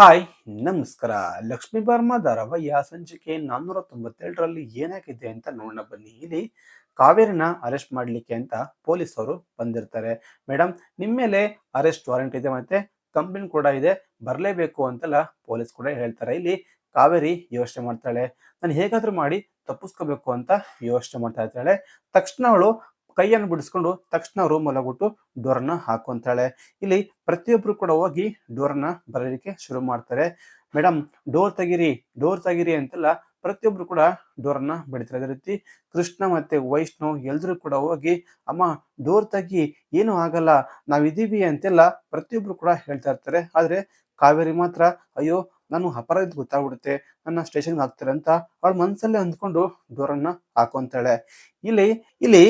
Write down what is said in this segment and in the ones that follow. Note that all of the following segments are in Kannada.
ಹಾಯ್, ನಮಸ್ಕಾರ. ಲಕ್ಷ್ಮೀ ಬರ್ಮಾ ಧಾರಾವಾಹಿಯ ಸಂಚಿಕೆ ನಾನ್ನೂರ ತೊಂಬತ್ತೇಳರಲ್ಲಿ ಏನಾಗಿದೆ ಅಂತ ನೋಡೋಣ ಬನ್ನಿ. ಇಲ್ಲಿ ಕಾವೇರಿನ ಅರೆಸ್ಟ್ ಮಾಡ್ಲಿಕ್ಕೆ ಅಂತ ಪೊಲೀಸರು ಬಂದಿರ್ತಾರೆ. ಮೇಡಮ್ ನಿಮ್ಮ ಮೇಲೆ ಅರೆಸ್ಟ್ ವಾರೆಂಟ್ ಇದೆ ಮತ್ತೆ ಕಂಪ್ಲೇಂಟ್ ಕೂಡ ಇದೆ. ಬರಲೇಬೇಕು ಅಂತೆಲ್ಲ ಪೊಲೀಸ್ ಕೂಡ ಹೇಳ್ತಾರೆ. ಇಲ್ಲಿ ಕಾವೇರಿ ಯೋಚನೆ ಮಾಡ್ತಾಳೆ. ನಾನು ಹೇಗಾದ್ರೂ ಮಾಡಿ ತಪ್ಪಿಸ್ಕೋಬೇಕು ಅಂತ ಯೋಚನೆ ಮಾಡ್ತಾ ಇರ್ತಾಳೆ. ತಕ್ಷಣ ಅವಳು ಕೈಯನ್ನು ಬಿಡಿಸ್ಕೊಂಡು ತಕ್ಷಣ ರೂಮ್ ಒಳಗೊಟ್ಟು ಡೋರನ್ನ ಹಾಕೊಂತಾಳೆ ಇಲ್ಲಿ ಪ್ರತಿಯೊಬ್ರು ಕೂಡ ಹೋಗಿ ಡೋರನ್ನ ಬರಲಿಕ್ಕೆ ಶುರು ಮಾಡ್ತಾರೆ. ಮೇಡಮ್ ಡೋರ್ ತೆಗಿರಿ ಡೋರ್ ತೆಗಿರಿ ಅಂತೆಲ್ಲ ಪ್ರತಿಯೊಬ್ರು ಕೂಡ ಡೋರನ್ನ ಬಿಡ್ತಾರೆ. ಅದೇ ರೀತಿ ಕೃಷ್ಣ ಮತ್ತೆ ವೈಷ್ಣವ್ ಎಲ್ರು ಕೂಡ ಹೋಗಿ, ಅಮ್ಮ ಡೋರ್ ತೆಗಿ, ಏನು ಆಗಲ್ಲ ನಾವಿದ್ದೀವಿ ಅಂತೆಲ್ಲ ಪ್ರತಿಯೊಬ್ರು ಕೂಡ ಹೇಳ್ತಾ ಇರ್ತಾರೆ. ಆದ್ರೆ ಕಾವೇರಿ ಮಾತ್ರ, ಅಯ್ಯೋ, ನಾನು ಅಪರಾಧ ಗೊತ್ತಾಗ್ಬಿಡುತ್ತೆ, ನನ್ನ ಸ್ಟೇಷನ್ಗೆ ಹಾಕ್ತಾರೆ ಅಂತ ಅವಳ ಮನ್ಸಲ್ಲೇ ಅಂದ್ಕೊಂಡು ಡೋರನ್ನ ಹಾಕೊಂತಾಳೆ ಇಲ್ಲಿ ಇಲ್ಲಿ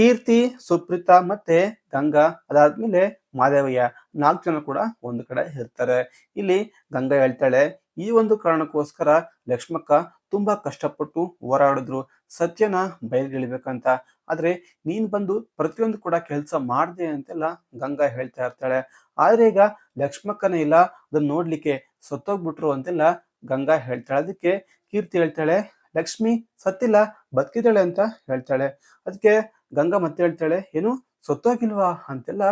ಕೀರ್ತಿ, ಸುಪ್ರೀತಾ ಮತ್ತೆ ಗಂಗಾ ಅದಾದ್ಮೇಲೆ ಮಾದೇವಯ್ಯ. ನಾಲ್ಕು ಜನ ಕೂಡ ಒಂದು ಕಡೆ ಇರ್ತಾರೆ. ಇಲ್ಲಿ ಗಂಗಾ ಹೇಳ್ತಾಳೆ, ಈ ಒಂದು ಕಾರಣಕ್ಕೋಸ್ಕರ ಲಕ್ಷ್ಮಕ್ಕ ತುಂಬಾ ಕಷ್ಟಪಟ್ಟು ಹೋರಾಡಿದ್ರು. ಸತ್ಯನ ಬಯಲ್ಗಿಳಿಬೇಕಂತ. ಆದ್ರೆ ನೀನ್ ಬಂದು ಪ್ರತಿಯೊಂದು ಕೂಡ ಕೆಲಸ ಮಾಡಿದೆ ಅಂತೆಲ್ಲ ಗಂಗಾ ಹೇಳ್ತಾ ಇರ್ತಾಳೆ. ಆದ್ರೆ ಈಗ ಲಕ್ಷ್ಮಕ್ಕನೇ ಇಲ್ಲ, ಅದನ್ನ ನೋಡ್ಲಿಕ್ಕೆ ಸತ್ತೋಗ್ಬಿಟ್ರು ಅಂತೆಲ್ಲ ಗಂಗಾ ಹೇಳ್ತಾಳೆ. ಅದಕ್ಕೆ ಕೀರ್ತಿ ಹೇಳ್ತಾಳೆ, ಲಕ್ಷ್ಮಿ ಸತ್ತಿಲ್ಲ, ಬದುಕಿದ್ದಾಳೆ ಅಂತ ಹೇಳ್ತಾಳೆ. ಅದಕ್ಕೆ ಗಂಗಾ ಮತ್ತೆ ಹೇಳ್ತಾಳೆ, ಏನು? ಸತ್ತೋಗಿಲ್ವಾ? ಅಂತೆಲ್ಲ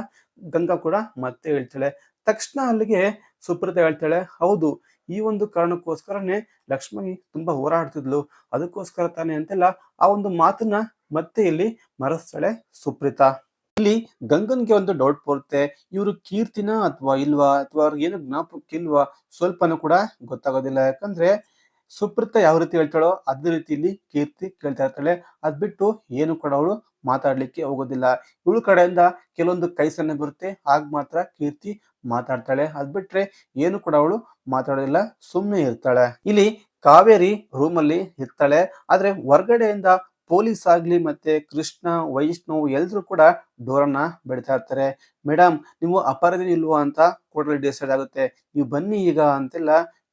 ಗಂಗಾ ಕೂಡ ಮತ್ತೆ ಹೇಳ್ತಾಳೆ. ತಕ್ಷಣ ಅಲ್ಲಿಗೆ ಸುಪ್ರತ ಹೇಳ್ತಾಳೆ, ಹೌದು, ಈ ಒಂದು ಕಾರಣಕ್ಕೋಸ್ಕರನೇ ಲಕ್ಷ್ಮಣಿ ತುಂಬಾ ಹೋರಾಡ್ತಿದ್ಲು, ಅದಕ್ಕೋಸ್ಕರ ತಾನೆ ಅಂತೆಲ್ಲ ಆ ಒಂದು ಮಾತನ್ನ ಮತ್ತೆ ಇಲ್ಲಿ ಮರೆಸ್ತಾಳೆ ಸುಪ್ರೀತ. ಇಲ್ಲಿ ಗಂಗನ್ಗೆ ಒಂದು ಡೌಟ್ ಬರುತ್ತೆ, ಇವರು ಕೀರ್ತಿನ ಅಥವಾ ಇಲ್ವಾ, ಅಥವಾ ಅವ್ರಿಗೆ ಏನು ಇಲ್ವಾ ಸ್ವಲ್ಪನೂ ಕೂಡ ಗೊತ್ತಾಗೋದಿಲ್ಲ. ಯಾಕಂದ್ರೆ ಸುಪ್ರೀತ ಯಾವ ರೀತಿ ಹೇಳ್ತಾಳೋ ಅದೇ ರೀತಿಯಲ್ಲಿ ಕೀರ್ತಿ ಕೇಳ್ತಾ ಇರ್ತಾಳೆ. ಅದ್ಬಿಟ್ಟು ಏನು ಕೂಡ ಅವಳು ಮಾತಾಡ್ಲಿಕ್ಕೆ ಹೋಗೋದಿಲ್ಲ. ಇವಳ ಕಡೆಯಿಂದ ಕೆಲವೊಂದು ಕೈ ಸನ್ನೆ ಬರುತ್ತೆ. ಆಗ ಮಾತ್ರ ಕೀರ್ತಿ ಮಾತಾಡ್ತಾಳೆ. ಅದ್ ಬಿಟ್ರೆ ಏನು ಕೂಡ ಅವಳು ಮಾತಾಡೋದಿಲ್ಲ. ಸುಮ್ಮನೆ ಇರ್ತಾಳೆ. ಇಲ್ಲಿ ಕಾವೇರಿ ರೂಮಲ್ಲಿ ಇರ್ತಾಳೆ. ಆದ್ರೆ ಹೊರ್ಗಡೆಯಿಂದ ಪೊಲೀಸ್ ಆಗ್ಲಿ ಮತ್ತೆ ಕೃಷ್ಣ, ವೈಷ್ಣವ್ ಎಲ್ರು ಕೂಡ ಡೋರನ್ನ ಬಿಡ್ತಾ ಇರ್ತಾರೆ. ಮೇಡಮ್ ನೀವು ಅಪರಾಧಿ ಇಲ್ವಾ ಅಂತ ಕೋರ್ಟಲ್ಲಿ ಡಿಸೈಡ್ ಆಗುತ್ತೆ. ನೀವು ಬನ್ನಿ ಈಗ ಅಂತೆಲ್ಲ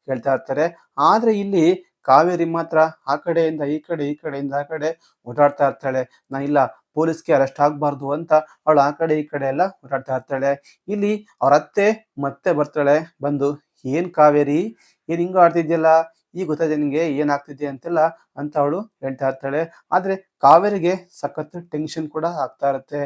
ಹೇಳ್ತಾ ಇರ್ತಾರೆ. ಆದ್ರೆ ಇಲ್ಲಿ ಕಾವೇರಿ ಮಾತ್ರ ಆ ಕಡೆಯಿಂದ, ಈ ಕಡೆ, ಈ ಕಡೆಯಿಂದ ಆ ಕಡೆ ಓಡಾಡ್ತಾ ಇರ್ತಾಳೆ. ನಾ ಇಲ್ಲ ಪೊಲೀಸ್ಗೆ ಅರೆಸ್ಟ್ ಆಗಬಾರ್ದು ಅಂತ ಅವಳು ಆ ಕಡೆ ಈ ಕಡೆ ಎಲ್ಲ ಓಡಾಡ್ತಾ ಇರ್ತಾಳೆ. ಇಲ್ಲಿ ಅವ್ರ ಅತ್ತೆ ಮತ್ತೆ ಬರ್ತಾಳೆ. ಬಂದು, ಏನ್ ಕಾವೇರಿ? ಏನ್ ಹಿಂಗ ಆಡ್ತಿದ್ಯಲ್ಲ? ಈಗ ಗೊತ್ತಾಯ್ತು ನಿನ್ಗೆ ಏನ್ ಆಗ್ತಿದ್ಯ ಅಂತೆಲ್ಲ ಅಂತ ಅವಳು ಹೇಳ್ತಾ ಇರ್ತಾಳೆ. ಆದ್ರೆ ಕಾವೇರಿಗೆ ಸಖತ್ ಟೆನ್ಷನ್ ಕೂಡ ಆಗ್ತಾ ಇರುತ್ತೆ.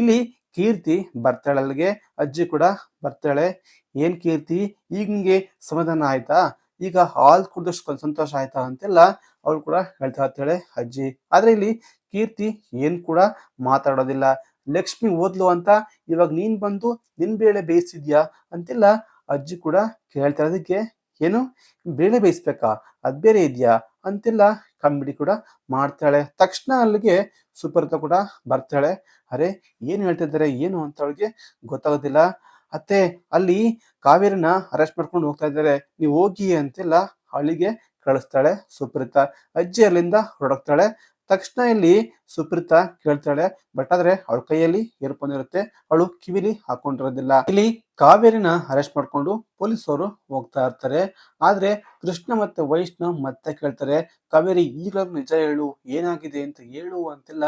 ಇಲ್ಲಿ ಕೀರ್ತಿ ಬರ್ತಾಳೆ ಅಲ್ಲಿಗೆ. ಅಜ್ಜಿ ಕೂಡ ಬರ್ತಾಳೆ. ಏನ್ ಕೀರ್ತಿ? ಈಗ ನಿಂಗೆ ಸಮಾಧಾನ ಆಯ್ತಾ? ಈಗ ಹಾಲ್ ಕುಡ್ದಷ್ಟು ಸಂತೋಷ ಆಯ್ತಾ? ಅಂತೆಲ್ಲ ಅವಳು ಕೂಡ ಹೇಳ್ತಾ ಇರ್ತಾಳೆ ಅಜ್ಜಿ. ಆದ್ರೆ ಇಲ್ಲಿ ಕೀರ್ತಿ ಏನ್ ಕೂಡ ಮಾತಾಡೋದಿಲ್ಲ. ಲಕ್ಷ್ಮಿ ಓದ್ಲು ಅಂತ ಇವಾಗ ನೀನ್ ಬಂದು ನಿನ್ ಬೇಳೆ ಬೇಯಿಸಿದ್ಯಾ ಅಂತೆಲ್ಲ ಅಜ್ಜಿ ಕೂಡ ಕೇಳ್ತಾರೆ ಅದಕ್ಕೆ ಏನು? ಬೇಳೆ ಬೇಯಿಸ್ಬೇಕಾ? ಅದ್ ಬೇರೆ ಇದೆಯಾ? ಅಂತೆಲ್ಲ ಕಂಬಿಡಿ ಕೂಡ ಮಾಡ್ತಾಳೆ. ತಕ್ಷಣ ಅಲ್ಲಿಗೆ ಸುಪ್ರತ ಕೂಡ ಬರ್ತಾಳೆ. ಅರೆ, ಏನು ಹೇಳ್ತಿದ್ದಾರೆ ಏನು ಅಂತ ಅವಳಿಗೆ ಗೊತ್ತಾಗೋದಿಲ್ಲ. ಅತ್ತೆ, ಅಲ್ಲಿ ಕಾವೇರಿನ ಅರೆಸ್ಟ್ ಮಾಡ್ಕೊಂಡು ಹೋಗ್ತಾ ಇದ್ದಾರೆ. ನೀವು ಹೋಗಿ ಅಂತೆಲ್ಲ ಅಳಿಗೆ ಕಳಿಸ್ತಾಳೆ ಸುಪ್ರೀತ ಅಜ್ಜಿ ಅಲ್ಲಿಂದ ಹೊರಡೋಗ್ತಾಳೆ ತಕ್ಷಣ ಇಲ್ಲಿ ಸುಪ್ರೀತಾ ಕೇಳ್ತಾಳೆ ಬಟ್ ಆದ್ರೆ ಅವಳ ಕೈಯಲ್ಲಿ ಇಯರ್ಫೋನ್ ಇರುತ್ತೆ, ಅವಳು ಕಿವಿಲಿ ಹಾಕೊಂಡಿರೋದಿಲ್ಲ. ಇಲ್ಲಿ ಕಾವೇರಿನ ಅರೆಸ್ಟ್ ಮಾಡ್ಕೊಂಡು ಪೊಲೀಸರು ಹೋಗ್ತಾ ಇರ್ತಾರೆ. ಆದ್ರೆ ಕೃಷ್ಣ ಮತ್ತೆ ವೈಷ್ಣವ್ ಮತ್ತೆ ಕೇಳ್ತಾರೆ, ಕಾವೇರಿ ಈಗಲೂ ನಿಜ ಹೇಳು, ಏನಾಗಿದೆ ಅಂತ ಹೇಳು ಅಂತೆಲ್ಲ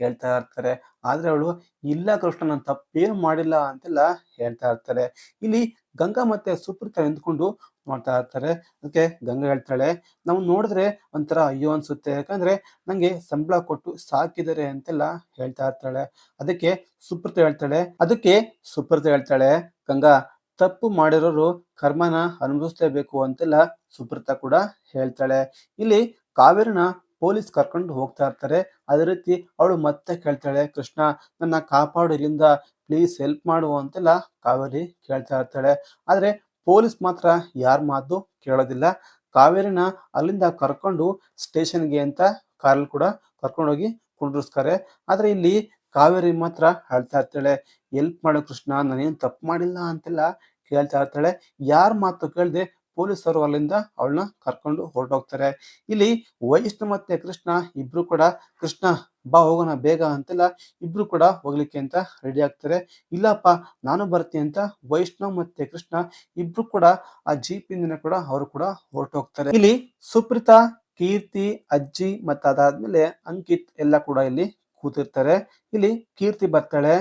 ಕೇಳ್ತಾ ಇರ್ತಾರೆ. ಆದ್ರೆ ಅವಳು, ಇಲ್ಲ ಕೃಷ್ಣ, ನಾನು ತಪ್ಪೇನು ಮಾಡಿಲ್ಲ ಅಂತೆಲ್ಲ ಹೇಳ್ತಾ ಇರ್ತಾರೆ. ಇಲ್ಲಿ ಗಂಗಾ ಮತ್ತೆ ಸುಪ್ರೀತ ನಿಂತ್ಕೊಂಡು ನೋಡ್ತಾ ಇರ್ತಾರೆ. ಅದಕ್ಕೆ ಗಂಗಾ ಹೇಳ್ತಾಳೆ, ನಾವು ನೋಡಿದ್ರೆ ಒಂಥರ ಅಯ್ಯೋ ಅನ್ಸುತ್ತೆ. ಯಾಕಂದ್ರೆ ನಂಗೆ ಸಂಬಳ ಕೊಟ್ಟು ಸಾಕಿದ್ದಾರೆ ಅಂತೆಲ್ಲ ಹೇಳ್ತಾ ಇರ್ತಾಳೆ. ಅದಕ್ಕೆ ಸುಪ್ರತ ಹೇಳ್ತಾಳೆ, ಅದಕ್ಕೆ ಸುಪ್ರತ ಹೇಳ್ತಾಳೆ, ಗಂಗಾ, ತಪ್ಪು ಮಾಡಿರೋರು ಕರ್ಮನ ಅನುಭವಿಸ್ಲೇಬೇಕು ಅಂತೆಲ್ಲ ಸುಪ್ರತ ಕೂಡ ಹೇಳ್ತಾಳೆ. ಇಲ್ಲಿ ಕಾವೇರಿನ ಪೊಲೀಸ್ ಕರ್ಕೊಂಡು ಹೋಗ್ತಾ ಇರ್ತಾರೆ. ಅದೇ ರೀತಿ ಅವಳು ಮತ್ತೆ ಕೇಳ್ತಾಳೆ, ಕೃಷ್ಣ, ನನ್ನ ಕಾಪಾಡು, ಇಲ್ಲಿಂದ ಪ್ಲೀಸ್ ಹೆಲ್ಪ್ ಮಾಡು ಅಂತೆಲ್ಲ ಕಾವೇರಿ ಕೇಳ್ತಾ ಇರ್ತಾಳೆ. ಆದ್ರೆ ಪೊಲೀಸ್ ಮಾತ್ರ ಯಾರ ಮಾತು ಕೇಳೋದಿಲ್ಲ. ಕಾವೇರಿನ ಅಲ್ಲಿಂದ ಕರ್ಕೊಂಡು ಸ್ಟೇಷನ್ಗೆ ಅಂತ ಕಾರಲ್ಲಿ ಕೂಡ ಕರ್ಕೊಂಡೋಗಿ ಕುಂಡ್ರಿಸ್ತಾರೆ. ಆದ್ರೆ ಇಲ್ಲಿ ಕಾವೇರಿ ಮಾತ್ರ ಹೇಳ್ತಾ ಇರ್ತಾಳೆ ಹೆಲ್ಪ್ ಮಾಡು ಕೃಷ್ಣ, ನಾನೇನು ತಪ್ಪು ಮಾಡಿಲ್ಲ ಅಂತೆಲ್ಲ ಕೇಳ್ತಾ ಇರ್ತಾಳೆ. ಯಾರ ಮಾತು ಕೇಳದೆ ಪೊಲೀಸರು ಅಲ್ಲಿಂದ ಅವಳನ್ನ ಕರ್ಕೊಂಡು ಹೊರಟೋಗ್ತಾರೆ. ಇಲ್ಲಿ ವೈಷ್ಣು ಮತ್ತೆ ಕೃಷ್ಣ, ಇಬ್ರು ಕೂಡ ಕೃಷ್ಣ, ಬಾ ಹೋಗೋಣ ಬೇಗ ಅಂತೆಲ್ಲ ಇಬ್ರು ಕೂಡ ಹೋಗ್ಲಿಕ್ಕೆ ಅಂತ ರೆಡಿ ಆಗ್ತಾರೆ. ಇಲ್ಲಪ್ಪ, ನಾನು ಬರ್ತೀನಿ ಅಂತ ವೈಷ್ಣವ್ ಮತ್ತೆ ಕೃಷ್ಣ ಇಬ್ರು ಕೂಡ ಆ ಜೀಪಿಂದ ಕೂಡ ಅವರು ಕೂಡ ಹೊರಟೋಗ್ತಾರೆ. ಇಲ್ಲಿ ಸುಪ್ರೀತಾ, ಕೀರ್ತಿ, ಅಜ್ಜಿ ಮತ್ತೆ ಅದಾದ್ಮೇಲೆ ಅಂಕಿತ್ ಎಲ್ಲ ಕೂಡ ಇಲ್ಲಿ ಕೂತಿರ್ತಾರೆ. ಇಲ್ಲಿ ಕೀರ್ತಿ ಬರ್ತಾಳೆ.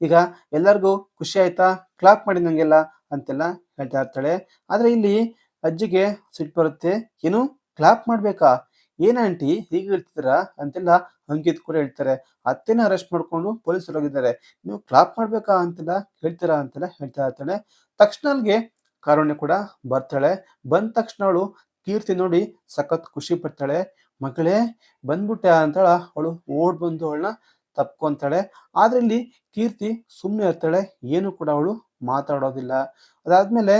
ಈಗ ಎಲ್ಲರಿಗೂ ಖುಷಿ ಆಯ್ತಾ? ಕ್ಲಾಪ್ ಮಾಡಿ ನಂಗೆಲ್ಲ ಅಂತೆಲ್ಲ ಹೇಳ್ತಾ ಇರ್ತಾಳೆ. ಆದ್ರೆ ಇಲ್ಲಿ ಅಜ್ಜಿಗೆ ಸಿಟ್ಟು ಬರುತ್ತೆ. ಏನು? ಕ್ಲಾಪ್ ಮಾಡ್ಬೇಕಾ? ಏನ್ ಆಂಟಿ ಹೀಗೆ ಹೇಳ್ತಿದ್ದೀರಾ? ಅಂತೆಲ್ಲ ಅಂಕಿತ್ ಕೂಡ ಹೇಳ್ತಾರೆ. ಅತ್ತೆನ ಅರೆಸ್ಟ್ ಮಾಡ್ಕೊಂಡು ಪೊಲೀಸರು ಹೋಗಿದ್ದಾರೆ. ನೀವು ಕ್ಲಾಪ್ ಮಾಡ್ಬೇಕಾ ಅಂತೆಲ್ಲ ಹೇಳ್ತೀರಾ ಅಂತೆಲ್ಲ ಹೇಳ್ತಾ ಇರ್ತಾಳೆ. ತಕ್ಷಣ ಅಲ್ಲಿಗೆ ಕಾರುಣ್ಯ ಕೂಡ ಬರ್ತಾಳೆ. ಬಂದ ತಕ್ಷಣ ಅವಳು ಕೀರ್ತಿ ನೋಡಿ ಸಖತ್ ಖುಷಿ ಪಡ್ತಾಳೆ. ಮಗಳೇ, ಬಂದ್ಬಿಟ್ಟೆ ಅಂತಾಳ ಅವಳು ಓಡ್ ಬಂದು ಅವಳನ್ನ ತಪ್ಕೊಂತಾಳೆ. ಆದ್ರಲ್ಲಿ ಕೀರ್ತಿ ಸುಮ್ಮನೆ ಇರ್ತಾಳೆ. ಏನು ಕೂಡ ಅವಳು ಮಾತಾಡೋದಿಲ್ಲ. ಅದಾದ್ಮೇಲೆ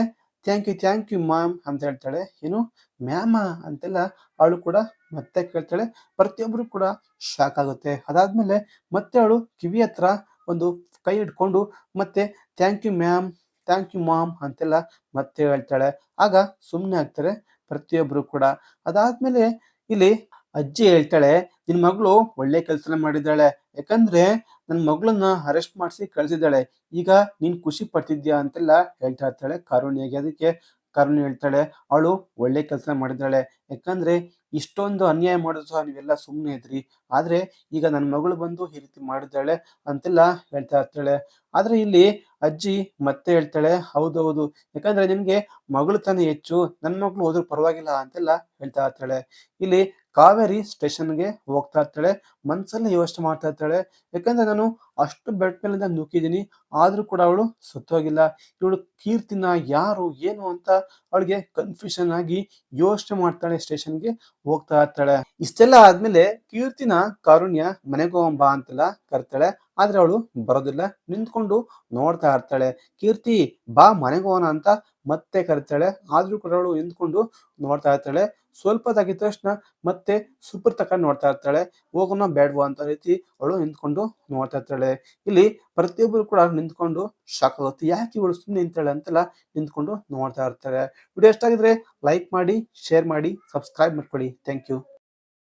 thank you thank you ma'am ಅಂತ ಹೇಳ್ತಾಳೆ. ಏನು? ಮ್ಯಾಮ ಅಂತೆಲ್ಲ ಅವಳು ಕೂಡ ಮತ್ತೆ ಕೇಳ್ತಾಳೆ. ಪ್ರತಿಯೊಬ್ಬರು ಕೂಡ ಶಾಕ್ ಆಗುತ್ತೆ. ಅದಾದ್ಮೇಲೆ ಮತ್ತೆ ಅವಳು ಕಿವಿ ಹತ್ರ ಒಂದು ಕೈ ಇಟ್ಕೊಂಡು ಮತ್ತೆ thank you ma'am thank you ma'am ಅಂತೆಲ್ಲ ಮತ್ತೆ ಹೇಳ್ತಾಳೆ. ಆಗ ಸುಮ್ಮನೆ ಆಗ್ತಾರೆ ಪ್ರತಿಯೊಬ್ಬರು ಕೂಡ. ಅದಾದ್ಮೇಲೆ ಇಲ್ಲಿ ಅಜ್ಜಿ ಹೇಳ್ತಾಳೆ, ನಿನ್ ಮಗಳು ಒಳ್ಳೆ ಕೆಲಸನ ಮಾಡಿದ್ದಾಳೆ. ಯಾಕಂದ್ರೆ ನನ್ನ ಮಗಳನ್ನ ಅರೆಸ್ಟ್ ಮಾಡಿಸಿ ಕಳ್ಸಿದ್ದಾಳೆ. ಈಗ ನೀನ್ ಖುಷಿ ಪಡ್ತಿದ್ಯಾ? ಅಂತೆಲ್ಲ ಹೇಳ್ತಾ ಇರ್ತಾಳೆ ಕಾರುಣ್ಯಗೆ. ಅದಕ್ಕೆ ಕಾರುಣ್ಯ ಹೇಳ್ತಾಳೆ, ಅವಳು ಒಳ್ಳೆ ಕೆಲಸ ಮಾಡಿದ್ದಾಳೆ. ಯಾಕಂದ್ರೆ ಇಷ್ಟೊಂದು ಅನ್ಯಾಯ ಮಾಡೋದು ಸಹ ನೀವೆಲ್ಲ ಸುಮ್ಮನೆ ಇದ್ರಿ. ಆದ್ರೆ ಈಗ ನನ್ನ ಮಗಳು ಬಂದು ಈ ರೀತಿ ಮಾಡಿದ್ದಾಳೆ ಅಂತೆಲ್ಲ ಹೇಳ್ತಾ ಇರ್ತಾಳೆ. ಆದ್ರೆ ಇಲ್ಲಿ ಅಜ್ಜಿ ಮತ್ತೆ ಹೇಳ್ತಾಳೆ, ಹೌದೌದು. ಯಾಕಂದ್ರೆ ನಿಮ್ಗೆ ಮಗಳು ತಾನೇ ಹೆಚ್ಚು. ನನ್ನ ಮಗಳು ಹೋದ್ರೂ ಪರವಾಗಿಲ್ಲ ಅಂತೆಲ್ಲ ಹೇಳ್ತಾ ಇರ್ತಾಳೆ. ಇಲ್ಲಿ ಕಾವೇರಿ ಸ್ಟೇಷನ್ಗೆ ಹೋಗ್ತಾ ಇರ್ತಾಳೆ, ಮನ್ಸಲ್ಲಿ ಯೋಚನೆ ಮಾಡ್ತಾ ಇರ್ತಾಳೆ. ಯಾಕಂದ್ರೆ ನಾನು ಅಷ್ಟು ಬೆಡ್ ಮೇಲಿಂದ ನುಗ್ಗಿದ್ದೀನಿ, ಆದ್ರೂ ಕೂಡ ಅವಳು ಸುತ್ತೋಗಿಲ್ಲ. ಇವಳು ಕೀರ್ತಿನ ಯಾರು, ಏನು ಅಂತ ಅವಳಿಗೆ ಕನ್ಫ್ಯೂಷನ್ ಆಗಿ ಯೋಚನೆ ಮಾಡ್ತಾಳೆ ಸ್ಟೇಷನ್ಗೆ ಹೋಗ್ತಾ ಇರ್ತಾಳೆ. ಇಷ್ಟೆಲ್ಲ ಆದ್ಮೇಲೆ ಕೀರ್ತಿನ ಕಾರುಣ್ಯ ಮನೆಗೆ ಹೋಗಂಬಾ ಅಂತೆಲ್ಲ ಕರ್ತಾಳೆ. ಆದ್ರೆ ಅವಳು ಬರೋದಿಲ್ಲ, ನಿಂತ್ಕೊಂಡು ನೋಡ್ತಾ ಇರ್ತಾಳೆ. ಕೀರ್ತಿ, ಬಾ ಮನೆಗೆ ಹೋಗೋಣ ಅಂತ ಮತ್ತೆ ಕರಿತಾಳೆ. ಆದ್ರೂ ಕೂಡ ಅವಳು ನಿಂತ್ಕೊಂಡು ನೋಡ್ತಾ ಇರ್ತಾಳೆ. ಸ್ವಲ್ಪ ತಾಗಿದ ತಕ್ಷಣ ಮತ್ತೆ ಸೂಪರ್ ತಕೊಂಡು ನೋಡ್ತಾ ಇರ್ತಾಳೆ. ಹೋಗೋಣ ಬೇಡವಾ ಅಂತ ರೀತಿ ಅವಳು ನಿಂತ್ಕೊಂಡು ನೋಡ್ತಾ ಇರ್ತಾಳೆ. ಇಲ್ಲಿ ಪ್ರತಿಯೊಬ್ಬರು ಕೂಡ ನಿಂತ್ಕೊಂಡು ಶಾಕ್ ಆಗುತ್ತೆ. ಯಾಕೆ ಇವಳು ಸುಮ್ಮನೆ ನಿಂತಾಳೆ ಅಂತೆಲ್ಲ ನಿಂತ್ಕೊಂಡು ನೋಡ್ತಾ ಇರ್ತಾರೆ. ವಿಡಿಯೋ ಎಷ್ಟಾಗಿದ್ರೆ ಲೈಕ್ ಮಾಡಿ ಶೇರ್ ಮಾಡಿ ಸಬ್ಸ್ಕ್ರೈಬ್ ಮಾಡ್ಕೊಳ್ಳಿ. Thank you